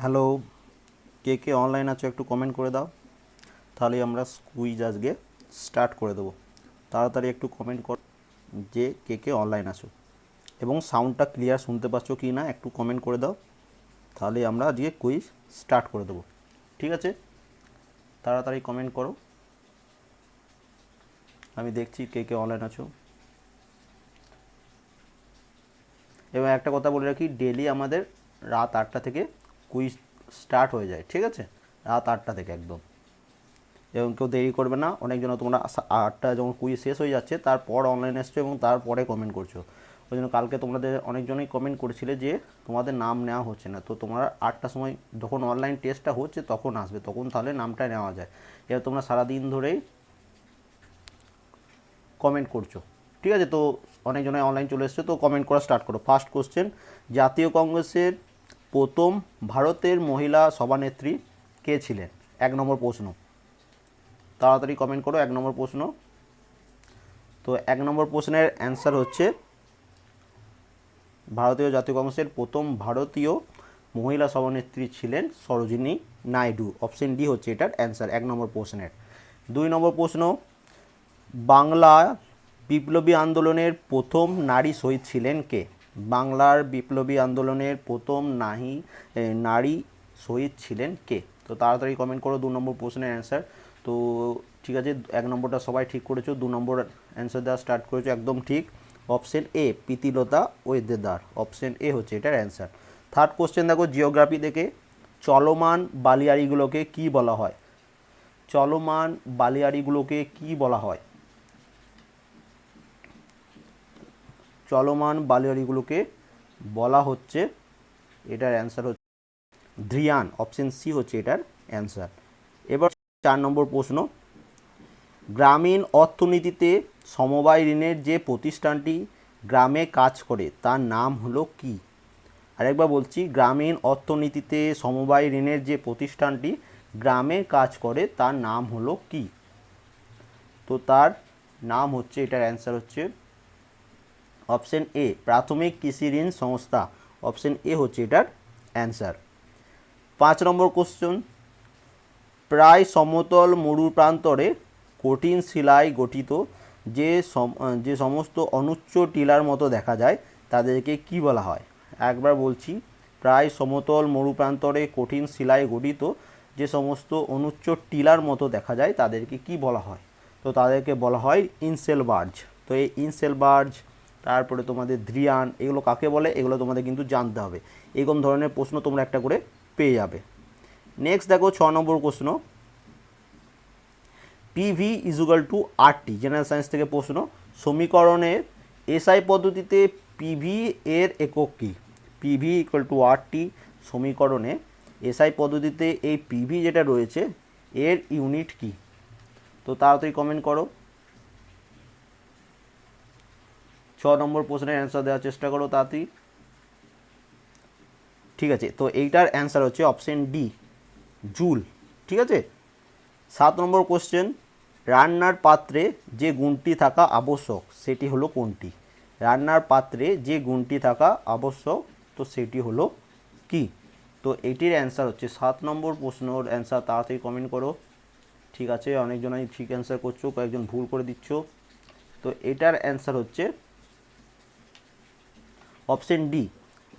Hello, কে কে online আছো একটু comment করে দাও। তাহলে আমরা কুইজ আজকে স্টার্ট করে দেবো। তাড়াতাড়ি একটু কমেন্ট কর যে কে কে অনলাইন আছো। এবং সাউন্ডটা ক্লিয়ার শুনতে পাচ্ছ কি না একটু কমেন্ট করে দাও। তাহলে আমরা আজকে কুইজ স্টার্ট করে দেবো। ঠিক আছে? তাড়াতাড়ি কমেন্ট করো। আমি দেখছি কে কে অনলাইন আছো। এবং একটা কথা বলে রাখি ডেলি আমাদের রাত আটটা থেকে কুইজ স্টার্ট হয়ে যায়, ঠিক আছে? রাত আটটা থেকে একদম। এবং কেউ দেরি করবে না অনেকজন তোমরা আটটা যখন কুইজ শেষ হয়ে যাচ্ছে, তারপর অনলাইন এসছো এবং তারপরে কমেন্ট করছ। ওই জন্য কালকে তোমাদের অনেকজনই কমেন্ট করেছিলে যে তোমাদের নাম নেওয়া হচ্ছে না। তো তোমরা আটটার সময় যখন অনলাইন টেস্টটা হচ্ছে তখন আসবে, তখন তাহলে নামটা নেওয়া যায়। এবার তোমরা সারাদিন ধরেই কমেন্ট করছ, ঠিক আছে? তো অনেকজনে অনলাইন চলে এসছে, তো কমেন্ট করা স্টার্ট করো। ফার্স্ট কোশ্চেন জাতীয় কংগ্রেসের প্রথম ভারতের মহিলা সভানেত্রী কে ছিলেন? এক নম্বর প্রশ্ন। তাড়াতাড়ি কমেন্ট করো, এক নম্বর প্রশ্ন। তো এক নম্বর প্রশ্নের অ্যান্সার হচ্ছে, ভারতীয় জাতীয় কংগ্রেসের প্রথম ভারতীয় মহিলা সভানেত্রী ছিলেন সরোজিনী নাইডু। অপশন ডি হচ্ছে এটার অ্যান্সার এক নম্বর প্রশ্নের। দুই নম্বর প্রশ্ন, বাংলা বিপ্লবী আন্দোলনের প্রথম নারী শহীদ ছিলেন কে? বাংলার বিপ্লবী আন্দোলনের প্রথম নাহি নারী শহীদ ছিলেন কে? তো তাড়াতাড়ি কমেন্ট করো, দু নম্বর প্রশ্নের অ্যান্সার তো ঠিক আছে, এক নম্বরটা সবাই ঠিক করেছ, দু নম্বর অ্যান্সার দেওয়া স্টার্ট করেছ একদম ঠিক। Option A Pritilata Waddedar. Option A হচ্ছে এটার অ্যান্সার থার্ড কোশ্চেন দেখো জিওগ্রাফি থেকে চলমান বালিয়াড়িগুলোকে কি বলা হয়? চলমান বালিয়াড়িগুলোকে কি বলা হয়? চলমান বালিয়াড়িগুলোকে বলা হচ্ছে, এটার অ্যান্সার হচ্ছে ধ্রিয়ান অপশন সি হচ্ছে এটার অ্যান্সার এবার চার নম্বর প্রশ্ন, গ্রামীণ অর্থনীতিতে সমবায় ঋণের যে প্রতিষ্ঠানটি গ্রামে কাজ করে, তার নাম হলো কি? আরেকবার বলছি, গ্রামীণ অর্থনীতিতে সমবায় ঋণের যে প্রতিষ্ঠানটি গ্রামে কাজ করে, তার নাম হলো কি? তো তার নাম হচ্ছে, এটার অ্যান্সার হচ্ছে অপশন এ, প্রাথমিক কৃষি ঋণ সংস্থা। অপশন এ হচ্ছে এটার অ্যান্সার। পাঁচ নম্বর কোশ্চেন, প্রায় সমতল মরু প্রান্তরে কঠিন শিলায় গঠিত যে যে সমস্ত অনুচ্চ টিলার মতো দেখা যায়, তাদেরকে কি বলা হয়? একবার বলছি, প্রায় সমতল মরু প্রান্তরে কঠিন শিলায় গঠিত যে সমস্ত অনুচ্চ টিলার মতো দেখা যায়, তাদেরকে কি বলা হয়? তো তাদেরকে বলা হয় ইনসেল বার্জ। তো এই ইনসেল বার্জ তারপরে তোমাদের ধ্রিয়ান এগুলো কাকে বলে? এগুলো তোমাদের কিন্তু জানতে হবে। এরকম ধরনের প্রশ্ন তোমরা একটা করে পেয়ে যাবে। নেক্সট দেখো ছ নম্বর প্রশ্ন। PV equal to RT general science থেকে প্রশ্ন। সমীকরণের এসআই পদ্ধতিতে পিভি এর একক কী? পিভি ইকুয়াল টু আরটি সমীকরণে এসআই পদ্ধতিতে এই পিভি যেটা রয়েছে, এর ইউনিট কী? তো তাড়াতাড়ি কমেন্ট করো। ছ নম্বর প্রশ্নের অ্যান্সার দেওয়ার চেষ্টা করো তাড়াতাড়ি। ঠিক আছে, তো এইটার অ্যান্সার হচ্ছে অপশন ডি জুল। ঠিক আছে? সাত নম্বর কোশ্চেন রান্নার পাত্রে যে গুণটি থাকা আবশ্যক, সেটি হলো কোনটি? রান্নার পাত্রে যে গুণটি থাকা আবশ্যক, তো সেটি হলো কি? তো এটির অ্যান্সার হচ্ছে সাত নম্বর প্রশ্নর অ্যান্সার তাড়াতাড়ি কমেন্ট করো। ঠিক আছে অনেকজনই ঠিক অ্যান্সার করছ, কয়েকজন ভুল করে দিচ্ছ। তো এটার অ্যান্সার হচ্ছে অপশন ডি,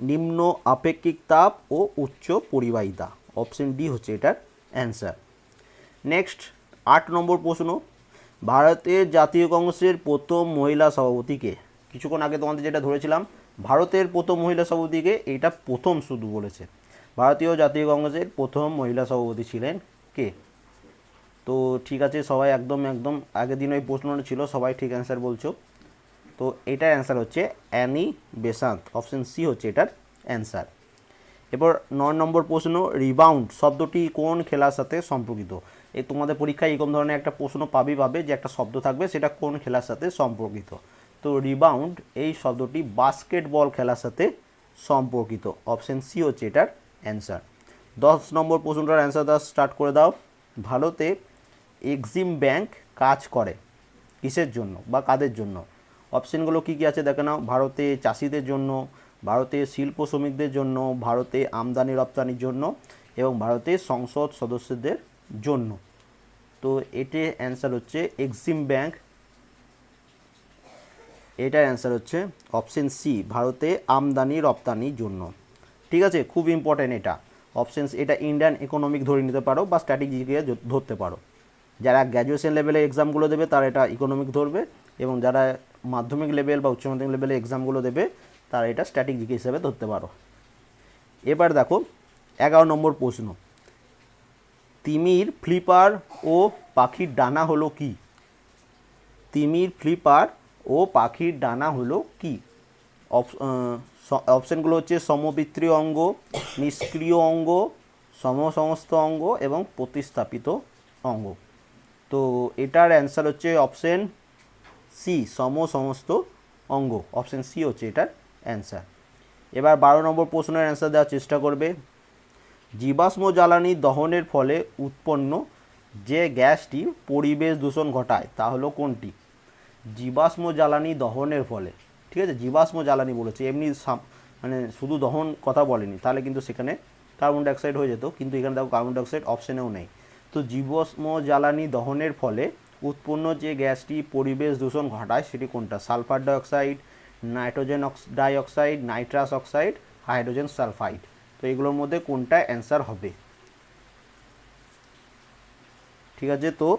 নিম্ন আপেক্ষিক তাপ ও উচ্চ পরিবাহিতা। অপশন ডি হচ্ছে এটার অ্যান্সার। নেক্সট, আট নম্বর প্রশ্ন ভারতের জাতীয় কংগ্রেসের প্রথম মহিলা সভাপতিকে কিছুক্ষণ আগে তোমাদের যেটা ধরেছিলাম, ভারতের প্রথম মহিলা সভাপতিকে এটা প্রথম শুধু বলেছে। ভারতীয় জাতীয় কংগ্রেসের প্রথম মহিলা সভাপতি ছিলেন কে? তো ঠিক আছে, সবাই একদম একদম আগের দিন ওই প্রশ্নটা ছিল, সবাই ঠিক অ্যান্সার বলছো। তো এটার অ্যান্সার হচ্ছে অ্যানি বেসান্ত। অপশন সি হচ্ছে এটার অ্যান্সার এবার ন নম্বর প্রশ্ন রিবাউন্ড শব্দটি কোন খেলার সাথে সম্পর্কিত? এই তোমাদের পরীক্ষায় এরকম ধরনের একটা প্রশ্ন পাবি পাবে যে একটা শব্দ থাকবে, সেটা কোন খেলার সাথে সম্পর্কিত? তো রিবাউন্ড এই শব্দটি বাস্কেটবল খেলার সাথে সম্পর্কিত। অপশন সি হচ্ছে এটার অ্যান্সার দশ নম্বর প্রশ্নটার অ্যান্সার দেওয়া স্টার্ট করে দাও। ভারতে এক্সিম ব্যাংক কাজ করে? কিসের জন্য বা কাদের জন্য? অপশনগুলো কী কী আছে দেখে নাও। ভারতে চাষিদের জন্য ভারতের শিল্প শ্রমিকদের জন্য, ভারতে আমদানি রপ্তানির জন্য এবং ভারতের সংসদ সদস্যদের জন্য। তো এটি অ্যান্সার হচ্ছে এক্সিম ব্যাংক এটার অ্যান্সার হচ্ছে অপশন সি ভারতে আমদানি রপ্তানির জন্য। ঠিক আছে? খুব ইম্পর্ট্যান্ট এটা। অপশন এটা ইন্ডিয়ান ইকোনমিক ধরে নিতে পারো বা স্ট্র্যাটেজিকে ধরতে পারো। যারা গ্র্যাজুয়েশন লেভেলে এক্সামগুলো দেবে তারা এটা ইকোনমিক ধরবে এবং যারা মাধ্যমিক লেভেল বা উচ্চ মাধ্যমিক লেভেলে এক্সামগুলো দেবে, তারা এটা স্ট্র্যাটেজিক হিসেবে ধরতে পারো। এবার দেখো, এগারো নম্বর প্রশ্ন। তিমির ফ্লিপার ও পাখির ডানা হলো কি? তিমির ফ্লিপার ও পাখির ডানা হলো কি? অপশানগুলো হচ্ছে সমবৃত্তীয় অঙ্গ, নিষ্ক্রিয় অঙ্গ সমসমস্ত অঙ্গ এবং প্রতিস্থাপিত অঙ্গ। তো এটার অ্যান্সার হচ্ছে অপশন সি সম সমস্ত অঙ্গ অপশান সি হচ্ছে এটার অ্যান্সার এবার বারো নম্বর প্রশ্নের অ্যান্সার দেওয়ার চেষ্টা করবে। জীবাশ্ম জ্বালানি দহনের ফলে উৎপন্ন যে গ্যাসটি পরিবেশ দূষণ ঘটায়, তা হলো কোনটি? জীবাশ্ম জ্বালানি দহনের ফলে। ঠিক আছে? জীবাশ্ম জ্বালানি বলেছে। এমনি মানে শুধু দহন কথা বলেনি, তাহলে কিন্তু সেখানে কার্বন ডাইঅক্সাইড হয়ে যেত, কিন্তু এখানে দেখো কার্বন ডাইঅক্সাইড অপশানেও নেই। তো জীবাশ্ম জ্বালানি দহনের ফলে উৎপন্ন যে গ্যাসটি পরিবেশ দূষণ ঘটায় সেটি কোনটা? Sulphur dioxide, nitrogen ox- dioxide, nitrous oxide, hydrogen sulphide. তো এগুলোর মধ্যে কোনটা অ্যান্সার হবে? ঠিক আছে, তো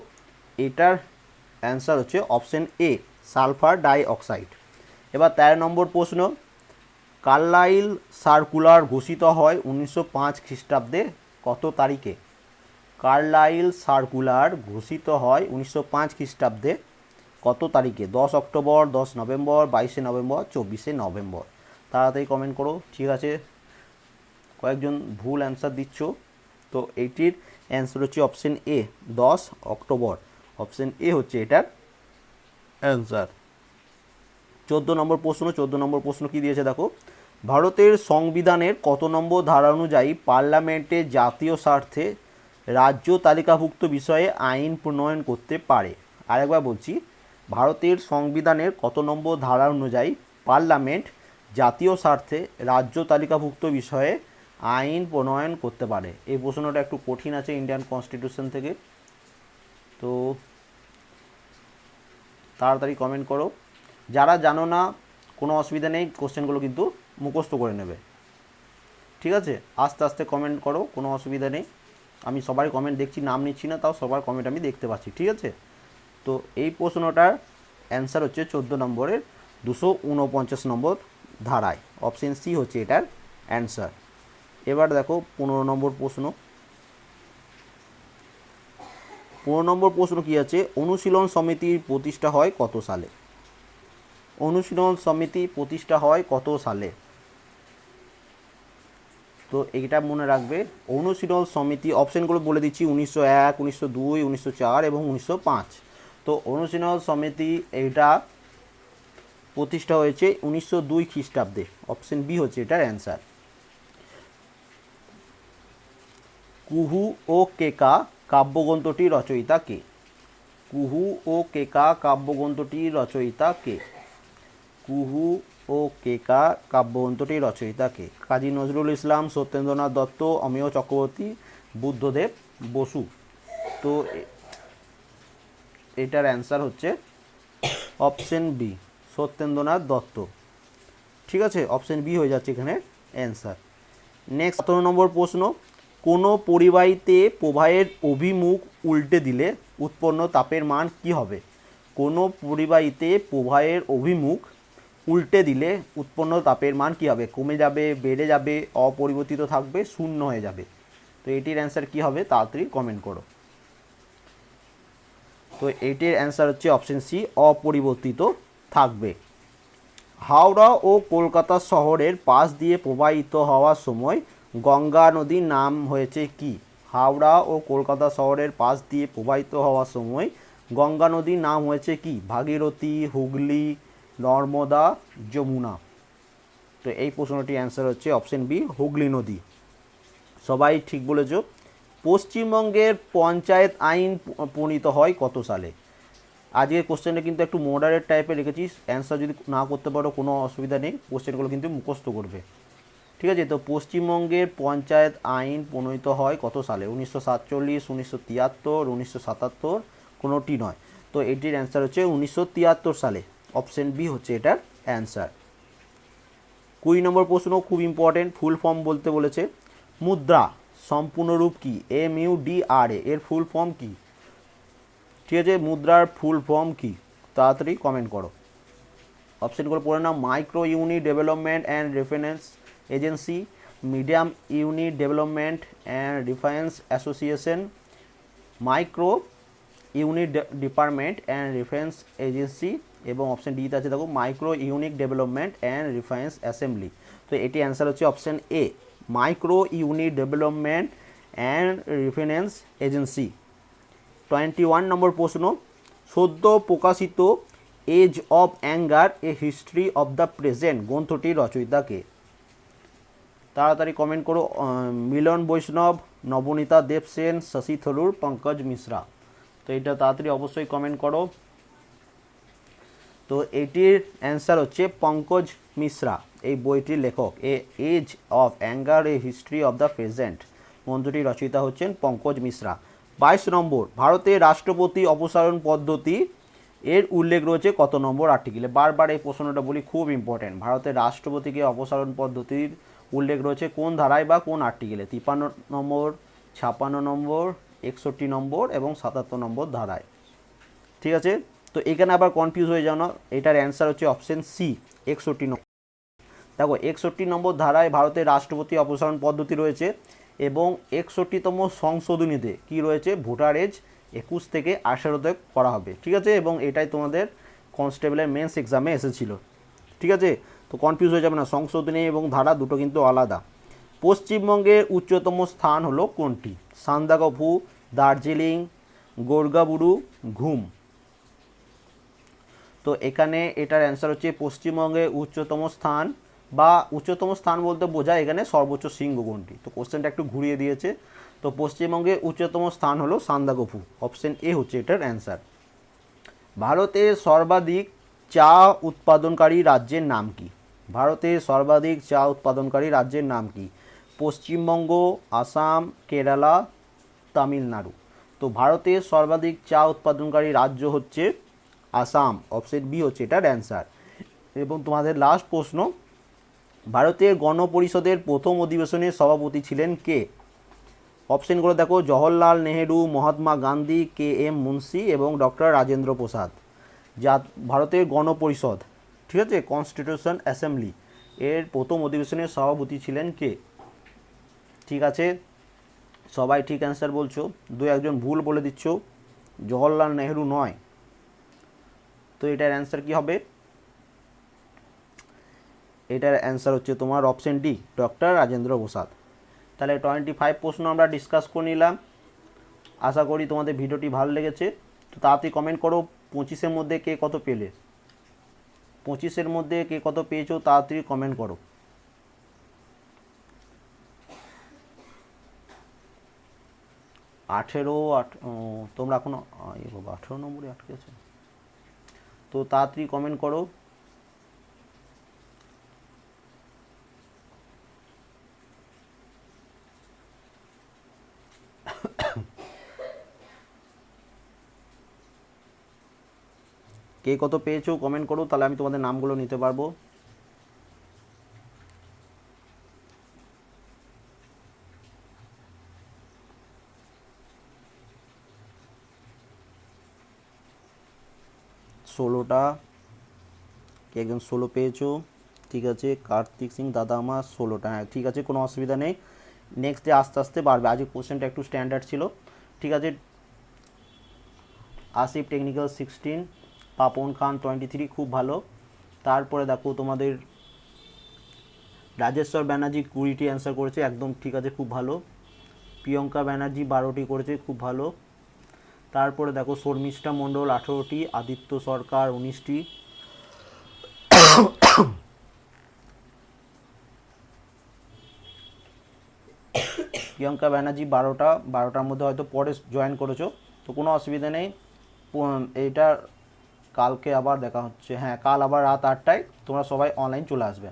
এটার অ্যান্সার হচ্ছে অপশন এ, সালফার ডাইঅক্সাইড। এবার তেরো নম্বর প্রশ্ন, কার্লাইল সার্কুলার ঘোষিত হয় উনিশশো পাঁচ খ্রিস্টাব্দে কত তারিখে? কার্লাইল সার্কুলার ঘোষিত হয় উনিশশো পাঁচ খ্রিস্টাব্দে। কত তারিখে? দশ অক্টোবর, দশ নভেম্বর, বাইশে নভেম্বর, চব্বিশে নভেম্বর। তাড়াতাড়ি কমেন্ট করো, ঠিক আছে? কয়েকজন ভুল অ্যান্সার দিচ্ছ। তো এইটির অ্যান্সার হচ্ছে অপশন এ দশ অক্টোবর। অপশন এ হচ্ছে এটার অ্যান্সার চোদ্দ নম্বর প্রশ্ন, চোদ্দ নম্বর প্রশ্ন কি দিয়েছে দেখো? ভারতের সংবিধানের কত নম্বর ধারা অনুযায়ী পার্লামেন্টে জাতীয় স্বার্থে রাজ্য তালিকাভুক্ত বিষয়ে আইন প্রণয়ন করতে পারে। আরেকবার বলছি, ভারতের সংবিধানের কত নম্বর ধারা অনুযায়ী পার্লামেন্ট জাতীয় স্বার্থে রাজ্য তালিকাভুক্ত বিষয়ে আইন প্রণয়ন করতে পারে? এই প্রশ্নটা একটু কঠিন আছে ইন্ডিয়ান কনস্টিটিউশন থেকে। তো তাড়াতাড়ি কমেন্ট করো। যারা জানো না, কোনো অসুবিধা নেই, কোশ্চেনগুলো কিন্তু মুখস্থ করে নেবে। ঠিক আছে? আস্তে আস্তে কমেন্ট করো, কোনো অসুবিধা নেই। আমি সবার কমেন্ট দেখছি, নাম নিচ্ছি না, তাও সবার কমেন্ট আমি দেখতে পাচ্ছি, ঠিক আছে? তো এই প্রশ্নটার অ্যান্সার হচ্ছে চোদ্দ নম্বরের দুশো উনপঞ্চাশ নম্বর ধারায়। অপশন সি হচ্ছে এটার অ্যান্সার এবার দেখো পনেরো নম্বর প্রশ্ন। পনেরো নম্বর প্রশ্ন কী আছে? অনুশীলন সমিতির প্রতিষ্ঠা হয় কত সালে? অনুশীলন সমিতি প্রতিষ্ঠা হয় কত সালে? তো এইটা মনে রাখবে, অনুশীলন সমিতি অপশনগুলো বলে দিচ্ছি, উনিশশো এক, উনিশশো দুই, উনিশশো চার এবং উনিশশো পাঁচ। তো অনুশীলন সমিতি এটা প্রতিষ্ঠা হয়েছে উনিশশো দুই খ্রিস্টাব্দে, অপশন বি হচ্ছে এটার অ্যান্সার। কুহু ও কেকা কাব্যগ্রন্থটির রচয়িতা কে? কুহু ও কেকা কাব্যগ্রন্থটির রচয়িতা কে? কুহু ও কেকা কাব্যগ্রন্থটির রচয়িতা কে? কাজী নজরুল ইসলাম, সত্যেন্দ্রনাথ দত্ত, অমেয় চক্রবর্তী, বুদ্ধদেব বসু। তো এটার অ্যান্সার হচ্ছে অপশন বি, সত্যেন্দ্রনাথ দত্ত। ঠিক আছে? অপশন বি হয়ে যাচ্ছে এখানে অ্যান্সার। নেক্সট, সতেরো নম্বর প্রশ্ন, কোনো পরিবাহীতে প্রবাহের অভিমুখ উল্টে দিলে উৎপন্ন তাপের মান কি হবে? কোনো পরিবাহীতে প্রবাহের অভিমুখ উল্টে দিলে উৎপন্ন তাপের মান কি হবে? কমে যাবে, বেড়ে যাবে, অপরিবর্তিত থাকবে, শূন্য হয়ে যাবে। তো এটির অ্যান্সার কি হবে? তাড়াতাড়ি কমেন্ট করো। তো এটির অ্যান্সার হচ্ছে অপশন সি অপরিবর্তিত থাকবে। হাওড়া ও কলকাতা শহরের পাশ দিয়ে প্রবাহিত হওয়ার সময় গঙ্গা নদীর নাম হয়েছে কি? হাওড়া ও কলকাতা শহরের পাশ দিয়ে প্রবাহিত হওয়ার সময় গঙ্গা নদীর নাম হয়েছে কি? ভাগীরথী, হুগলি নর্মদা যমুনা। তো এই প্রশ্নটির অ্যান্সার হচ্ছে অপশন বি হুগলি নদী। সবাই ঠিক বলেছ, পশ্চিমবঙ্গের পঞ্চায়েত আইন প্রণীত হয় কত সালে? আজকের কোশ্চেনটা কিন্তু একটু মডারেট টাইপের রেখেছিস অ্যান্সার যদি না করতে পারো কোনো অসুবিধা নেই কোশ্চেনগুলো কিন্তু মুখস্থ করবে। ঠিক আছে, তো পশ্চিমবঙ্গের পঞ্চায়েত আইন প্রণীত হয় কত সালে? উনিশশো সাতচল্লিশ, উনিশশো তিয়াত্তর, উনিশশো সাতাত্তর, কোনোটি নয়। তো এটির অ্যান্সার হচ্ছে উনিশশো তিয়াত্তর সালে। অপশন বি হচ্ছে এটার অ্যান্সার। কুড়ি নম্বর প্রশ্ন খুব ইম্পর্টেন্ট ফুল ফর্ম বলতে বলেছে। মুদ্রা সম্পূর্ণরূপ কি? M U D, R, A. এর ফুল ফর্ম কি? ঠিক আছে, মুদ্রার ফুল ফর্ম কি? তাড়াতাড়ি কমেন্ট করো। অপশনগুলো পড়ে নাও। Micro unit development and reference agency, medium unit development and reference association, micro unit department and reference agency এবং অপশন ডিতে আছে দেখো micro unique development and reference assembly তো এটি অ্যান্সার হচ্ছে option A micro unit development and reference agency twenty one number প্রশ্ন, সদ্য প্রকাশিত age of anger a history of the present গ্রন্থটির রচয়িতাকে। তাড়াতাড়ি কমেন্ট করো মিলন বৈষ্ণব, নবনীতা দেবসেন, শশী থরুর, পঙ্কজ মিশ্রা। তো এটা তাড়াতাড়ি অবশ্যই কমেন্ট করো। তো এটির অ্যান্সার হচ্ছে পঙ্কজ মিশ্রা, এই বইটির লেখক। A age of anger a history of the present গ্রন্থটির রচয়িতা হচ্ছেন পঙ্কজ মিশ্রা। বাইশ নম্বর, ভারতের রাষ্ট্রপতি অপসারণ পদ্ধতি। এর উল্লেখ রয়েছে কত নম্বর আর্টিকেলে বারবার এই প্রশ্নটা বলি, খুব ইম্পর্টেন্ট ভারতের রাষ্ট্রপতিকে অপসারণ পদ্ধতির উল্লেখ রয়েছে কোন ধারায় বা কোন আর্টিকেলে তিপ্পান্ন নম্বর, ছাপ্পান্ন নম্বর, একষট্টি নম্বর এবং সাতাত্তর নম্বর ধারায়। ঠিক আছে? তো এখানে আবার কনফিউজ হয়ে যাও না, এটার অ্যান্সার হচ্ছে অপশন সি একষট্টি নম্বর। দেখো, একষট্টি নম্বর ধারায় ভারতের রাষ্ট্রপতি অপসারণ পদ্ধতি রয়েছে এবং একষট্টিতম সংশোধনীতে কি রয়েছে? ভোটার এজ একুশ থেকে আঠেরোতে করা হবে, ঠিক আছে? এবং এটাই তোমাদের কনস্টেবলের মেন্স এক্সামে এসেছিল, ঠিক আছে? তো কনফিউজ হয়ে যাবে না, সংশোধনী এবং ধারা দুটো কিন্তু আলাদা। পশ্চিমবঙ্গের উচ্চতম স্থান হলো কোনটি? সান্দাকফু, দার্জিলিং, গোর্গাবুরু, ঘুম। তো এখানে এটার অ্যান্সার হচ্ছে পশ্চিমবঙ্গের উচ্চতম স্থান বা উচ্চতম স্থান বলতে বোঝায় এখানে সর্বোচ্চ শৃঙ্গ কোনটি। তো কোশ্চেনটা একটু ঘুরিয়ে দিয়েছে। তো পশ্চিমবঙ্গের উচ্চতম স্থান হলো সান্দাকফু। অপশন এ হচ্ছে এটার অ্যান্সার ভারতের সর্বাধিক চা উৎপাদনকারী রাজ্যের নাম কি? ভারতের সর্বাধিক চা উৎপাদনকারী রাজ্যের নাম কি? পশ্চিমবঙ্গ, আসাম, কেরালা, তামিলনাড়ু। তো ভারতের সর্বাধিক চা উৎপাদনকারী রাজ্য হচ্ছে আসাম অপশন বি হচ্ছে এটার অ্যান্সার এবং তোমাদের লাস্ট প্রশ্ন, ভারতের গণপরিষদের প্রথম অধিবেশনের সভাপতি ছিলেন কে? অপশনগুলো দেখো, জওহরলাল নেহেরু, মহাত্মা গান্ধী, কে এম মুন্সি এবং ডক্টর রাজেন্দ্র প্রসাদ। যা ভারতের গণপরিষদ, ঠিক আছে? কনস্টিটিউশন অ্যাসেম্বলি এর প্রথম অধিবেশনের সভাপতি ছিলেন কে? ঠিক আছে? সবাই ঠিক অ্যান্সার বলছো। দু একজন ভুল বলে দিচ্ছ। জওহরলাল নেহেরু নয়। তো এটার অ্যান্সার কি হবে? এটার অ্যান্সার হচ্ছে তোমার option D doctor Rajendra Prasad. তাহলে টোয়েন্টি ফাইভ প্রশ্ন আমরা ডিসকাস করে নিলাম। আশা করি তোমাদের ভিডিওটি ভালো লেগেছে। তো তাড়াতাড়ি কমেন্ট করো, পঁচিশের মধ্যে কে কত পেলে? পঁচিশের মধ্যে কে কত পেয়েছ, তাড়াতাড়ি কমেন্ট করো। আঠেরো আট তোমরা এখনও এ আঠেরো নম্বরে আটকে আছে। তো তাড়াতাড়ি কমেন্ট করো। কে কত পেয়েছ কমেন্ট করো, তাহলে আমি তোমাদের নামগুলো নিতে পারব। ষোলোটা। একজন ষোলো পেয়েছ? ঠিক আছে, কার্তিক সিং, দাদা আমার ষোলোটা। হ্যাঁ ঠিক আছে, কোনো অসুবিধা নেই। নেক্সট ডে আস্তে আস্তে বাড়বে। আজকে কোশ্চেনটা একটু স্ট্যান্ডার্ড ছিল। ঠিক আছে, Asif technical sixteen Papon Khan twenty three খুব ভালো। তারপরে দেখো তোমাদের রাজেশ্বর ব্যানার্জি কুড়িটি অ্যান্সার করেছে, একদম ঠিক আছে, খুব ভালো। প্রিয়ঙ্কা ব্যানার্জি বারোটি করেছে, খুব ভালো। তারপরে দেখো শর্মিষ্ঠা মণ্ডল আঠেরোটি, আদিত্য সরকার উনিশটি। প্রিয়ঙ্কা ব্যানার্জি বারোটা, বারোটার মধ্যে হয়তো পরে জয়েন করেছ, তো কোনো অসুবিধা নেই। এইটা কালকে আবার দেখা হচ্ছে। হ্যাঁ কাল আবার রাত আটটায় তোমরা সবাই অনলাইন চলে আসবে।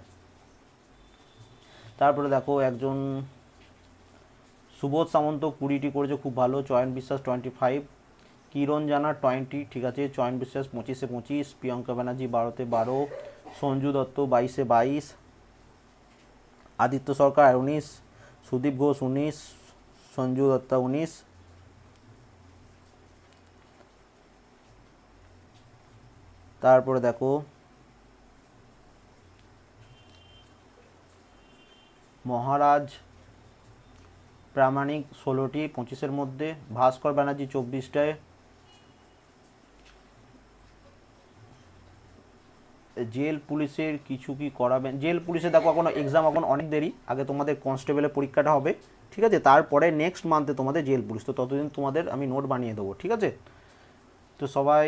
তারপরে দেখো একজন সুবোধ সামন্ত কুড়িটি করেছে, খুব ভালো, চয়ন বিশ্বাস টোয়েন্টি ফাইভ কিরণ জানা টোয়েন্টি ঠিক আছে? চয়ন বিশ্বাস পঁচিশে পঁচিশ, প্রিয়ঙ্কা ব্যানার্জি বারোতে বারো, সঞ্জু দত্ত বাইশে বাইশ, আদিত্য সরকার উনিশ, সুদীপ ঘোষ উনিশ, সঞ্জু দত্তা উনিশ। তারপরে দেখো, মহারাজ প্রামাণিক ষোলোটি, পঁচিশের মধ্যে, ভাস্কর ব্যানার্জি চব্বিশটায় জেল পুলিশের কিছু কি করাবেন? জেল পুলিশে দেখো, এখন এক্সাম এখন অনেক দেরি। আগে তোমাদের কনস্টেবলের পরীক্ষাটা হবে, ঠিক আছে? তারপরে নেক্সট মান্থে তোমাদের জেল পুলিশ। তো ততদিন তোমাদের আমি নোট বানিয়ে দেবো, ঠিক আছে? তো সবাই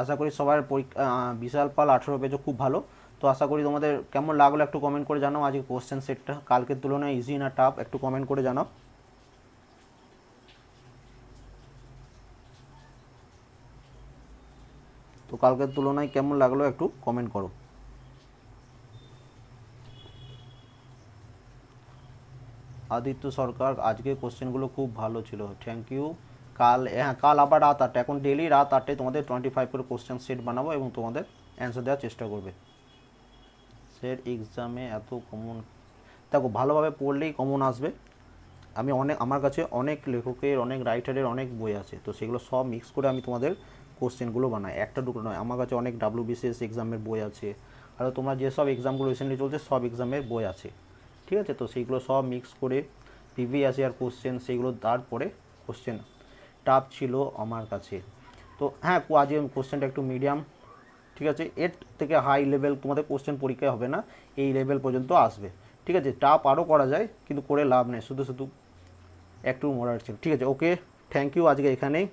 আশা করি সবার পরীক্ষা বিশাল পাল আঠেরো পেজও খুব ভালো। তো আশা করি তোমাদের কেমন লাগল একটু কমেন্ট করে জানাও। আজকে কোশ্চেন সেটটা কালকের তুলনায় ইজি না টাফ একটু কমেন্ট করে জানাও। তো কালকের তুলনায় কেমন লাগল একটু কমেন্ট করো। আদিত্য সরকার, আজকে কোশ্চেনগুলো খুব ভালো ছিল। থ্যাংক ইউ কাল হ্যাঁ কাল আবার রাত আটটা, এখন ডেলি রাত আটটায় তোমাদের টোয়েন্টি ফাইভ করে কোশ্চেন সেট বানাবো এবং তোমাদের অ্যান্সার দেওয়ার চেষ্টা করবে। সেট এক্সামে এত কমন দেখো, ভালোভাবে পড়লেই কমন আসবে। আমি অনেক, আমার কাছে অনেক লেখকের, অনেক রাইটারের অনেক বই আছে, তো সেগুলো সব মিক্স করে আমি তোমাদের কোশ্চেনগুলো বানায়। একটা দুটো নয়। আমার কাছে অনেক ডাব্লিউ বিসিএস এক্সামের বই আছে। আর তোমরা যেসব এক্সামগুলো রিসেন্টলি চলছে, সব এক্সামের বই আছে। ঠিক আছে? তো সেইগুলো সব মিক্স করে পিভি প্রিভিয়াস ইয়ার কোশ্চেন সেইগুলো তারপরে কোশ্চেন টাফ ছিল আমার কাছে। তো হ্যাঁ আজকে কোশ্চেনটা একটু মিডিয়াম ঠিক আছে? এর থেকে হাই লেভেল তোমাদের কোশ্চেন পরীক্ষায় হবে না। এই লেভেল পর্যন্ত আসবে। ঠিক আছে? টাফ আরও করা যায়, কিন্তু করে লাভ নেই। শুধু শুধু একটু মরার ছিল ঠিক আছে? ওকে থ্যাংক ইউ আজকে এখানেই।